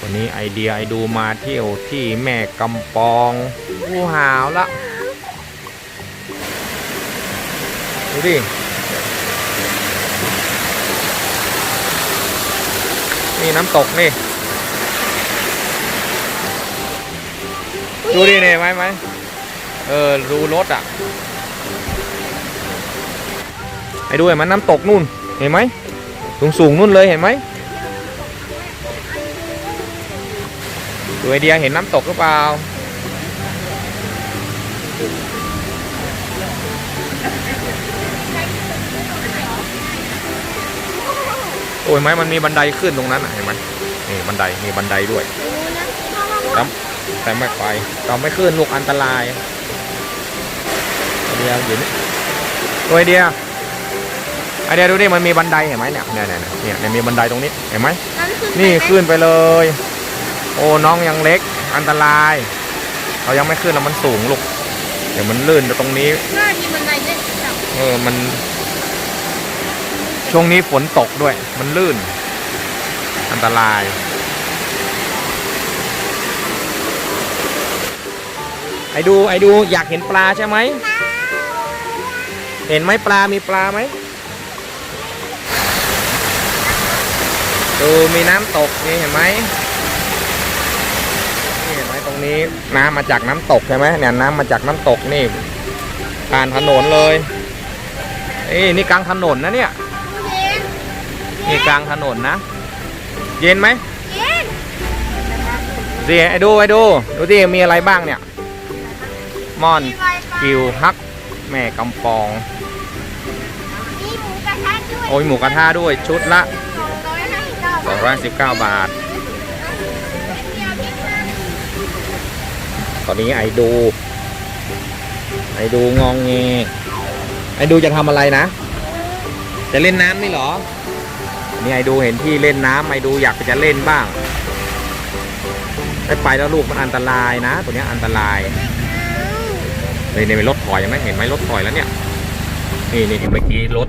วันนี้ไอเดียไอดูมาเที่ยวที่แม่กำปองผู้หาวละดูดินี่น้ำตกนี่ ดูดิเนี่ยไหมไหมเออรูรถอะไอ้ดูเห็นมันน้ำตกนู่นเห็นไหมสูงสูงนู่นเลยเห็นไหม ดูไอเดียเห็นน้ำตกหรือเปล่า โอ้ยไหมมันมีบันไดขึ้นตรงนั้นเห็นไหมนี่บันไดมีบันไดด้วยครับแต่ไม่ไปเราไม่ขึ้นลูกอันตรายไอเดียอยู่นี่ตัวไอเดียไอเดียดูนี่มันมีบันไดเห็นไหมเนี่ยเนี่ยเนี่ยเนี่ยเนี่ยมีบันไดตรงนี้เห็นไหมนี่ขึ้นไปเลย โอ้น้องยังเล็ก อันตรายเรายังไม่ขึ้นแล้วมันสูงลูก เดี๋ยวมันลื่นตรงนี้น่ามีบันไดเล็กจังเออมัน ช่วงนี้ฝนตกด้วย มันลื่น อันตราย ไอ้ดูไอ้ดูอยากเห็นปลาใช่ไหม เห็นไหมปลามีปลาไหมดูมีน้ำตกนี่เห็นไหม นี่เห็นไหมตรงนี้น้ำมาจากน้ำตกใช่ไหมเนี่ยน้ำมาจากน้ำตกนี่ผ่านถนนเลยเอ้ยนี่กลางถนนนะเนี่ยเย็นนี่กลางถนนนะ เย็นไหมเย็นเสียไอ้ดูไอ้ดูดูที่มีอะไรบ้างเนี่ยม่อนมีไวไฟกิวฮัก แม่กำปองมีหมูกระทะด้วยโอ้ยหมูกระทะด้วยชุดละสองร้อยห้าสิบเก้าบาท 219 บาท ตอนนี้ไอ้ดู ไอ้ดูงองเงไอ้ดูจะทำอะไรนะ จะเล่นน้ำนี่หรอนี่ไอ้ดูเห็นที่เล่นน้ำไอ้ดูอยากจะเล่นบ้างไไปแล้วลูกมันอันตรายนะ ตัวเนี้ยอันตรายนี่นี่รถถอยไหมเห็นไหมรถถอยแล้วเนี่ย นี่นี่เมื่อกี้รถ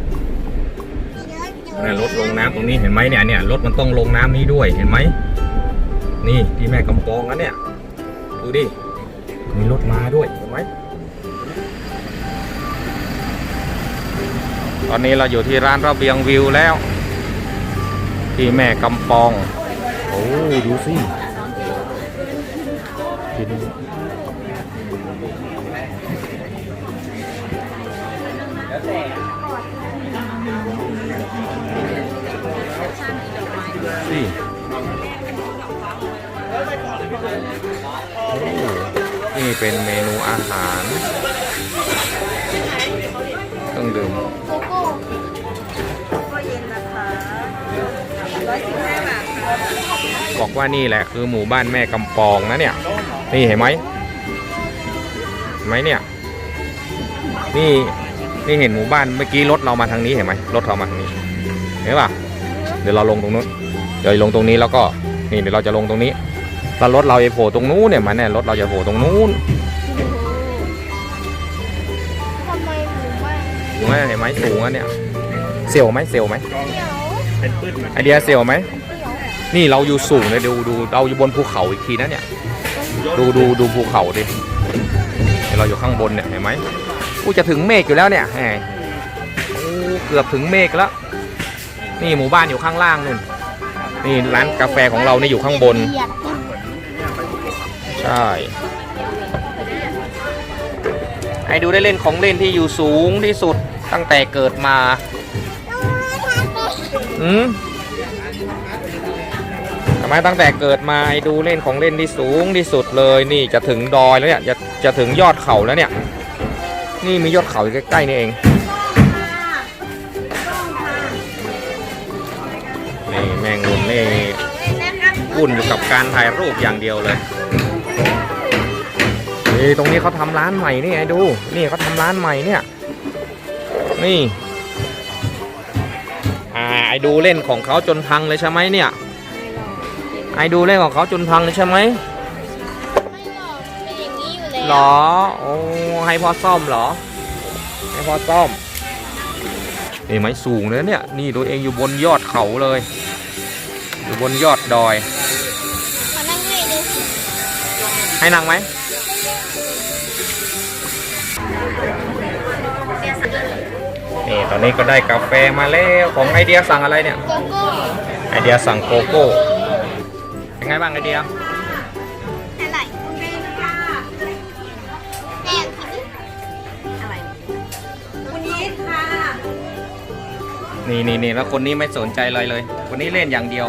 รถลงน้ำตรงนี้เห็นไหมเนี่ยเนี่ยรถมันต้องลงน้ำนี้ด้วยเห็นไหมนี่ที่แม่กำปองนะเนี่ยดูดิ มีรถมาด้วยเห็นไหมตอนนี้เราอยู่ที่ร้านระเบียงวิวแล้ว ที่แม่กำปอง โอ้ดูสิกินสิโอ้ นี่เป็นเมนูอาหาร เครื่องดื่มโกโก้ก็เย็นนะคะร้อยสิบห้าบาทค่ะบอกว่านี่แหละคือหมู่บ้านแม่กำปองนะเนี่ย นี่เห็นไหมเห็นไหมเนี่ย นี่นี่เห็นหมู่บ้านเมื่อกี้รถเรามาทางนี้เห็นไหมรถเรามาทางนี้ เห็นป่ะ เดี๋ยวเราลงตรงนู้น เดี๋ยวลงตรงนี้แล้วก็นี่เดี๋ยวเราจะลงตรงนี้ แล้วรถเราจะโผล่ตรงนู้นเนี่ยมันเนี่ยรถเราจะโผล่ตรงนู้นทำไมหมูไม่ถูกไหมเห็นไหมสูงอะเนี่ยเสียวไหมเสียวไหมเดี๋ยวไอเดียเสียวไหมเดี๋ยวนี่เราอยู่สูงเลยดูดูเราอยู่บนภูเขาอีกทีนะเนี่ย ดูดูดูภูเขาดิเดี๋ยวเราอยู่ข้างบนเนี่ยเห็นไหมกูจะถึงเมฆอยู่แล้วเนี่ยแหมโอ้เกือบถึงเมฆแล้ว นี่หมู่บ้านอยู่ข้างล่างนู่นนี่ร้านกาแฟของเรานี่อยู่ข้างบนเหยียบต้น ใช่ไอ้ดูได้เล่นของเล่นที่อยู่สูงที่สุดตั้งแต่เกิดมาอืมทำไมตั้งแต่เกิดมาไอ้ดูเล่นของเล่นที่สูงที่สุดเลยนี่จะถึงดอยแล้วเนี่ยจะจะถึงยอดเขาแล้วเนี่ย นี่มียอดเขาใกล้ๆนี่เองนี่แมงมุมนี่วุ่นอยู่กับการถ่ายรูปอย่างเดียวเลย นี่ตรงนี้เขาทำร้านใหม่นี่ไอ้ดู นี่เขาทำร้านใหม่เนี่ย นี่ อ่าไอ้ดูเล่นของเขาจนพังเลยใช่ไหมเนี่ย ไอ้ดูเล่นของเขาจนพังเลยใช่ไหมไม่หรอกเป็นอย่างนี้อยู่แล้วหรอ โอ้ให้พ่อซ่อมเหรอ ให้พ่อซ่อมนี่ไม้สูงเลยเนี่ย นี่ตัวเองอยู่บนยอดเขาเลย อยู่บนยอดดอยให้นั่งไหม นี่ตอนนี้ก็ได้กาแฟมาแล้วของไอเดียสั่งอะไรเนี่ยโกโก้ไอเดียสั่งโกโก้เป็นไงบ้างไอเดียอะไรเป็นค่ะแดงอะไรคุณยิทค่ะนี่นี่นี่แล้วคนนี้ไม่สนใจอะไรเลย คนนี้เล่นอย่างเดียว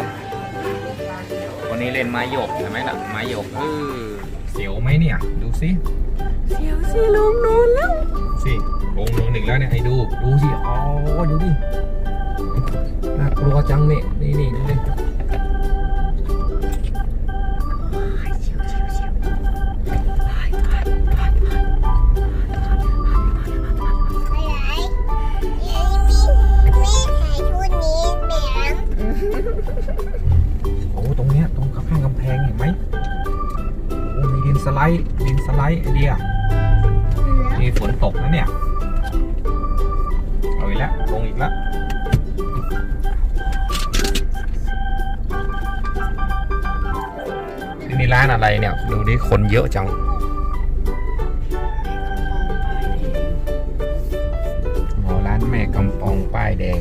คนนี้เล่นไม้หยกเห็นไหมล่ะไม้หยกเออเสียวไหมเนี่ย ดูสิเสียวสิลงนูนแล้วสิลงลงหนึ่ง แล้วเนี่ยให้ดู ดูสิอ๋อดูดิน่ากลัวจังเนี่ยนี่นี่ดูดิไปไหนยังมีไม่ใส่ชุดนี้แหมโอ้ตรงเนี้ยตรงกำแพงกำแพงเห็นไหมโอ้มีดินสไลด์ดินสไลด์ไอเดียมีฝนตกนะเนี่ย เอาอีกแล้วลงอีกแล้วที่นี่ร้านอะไรเนี่ย ดูดิคนเยอะจัง ร้านแม่กำปองป้ายแดง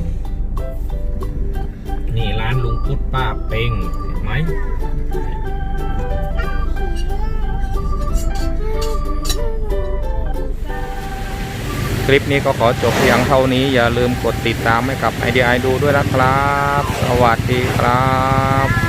นี่ร้านลุงพุทธป้าเป้งเห็นไหม คลิปนี้ก็ขอจบเพียงเท่านี้ อย่าลืมกดติดตามให้กับไอเดียไอดูด้วยนะครับ สวัสดีครับ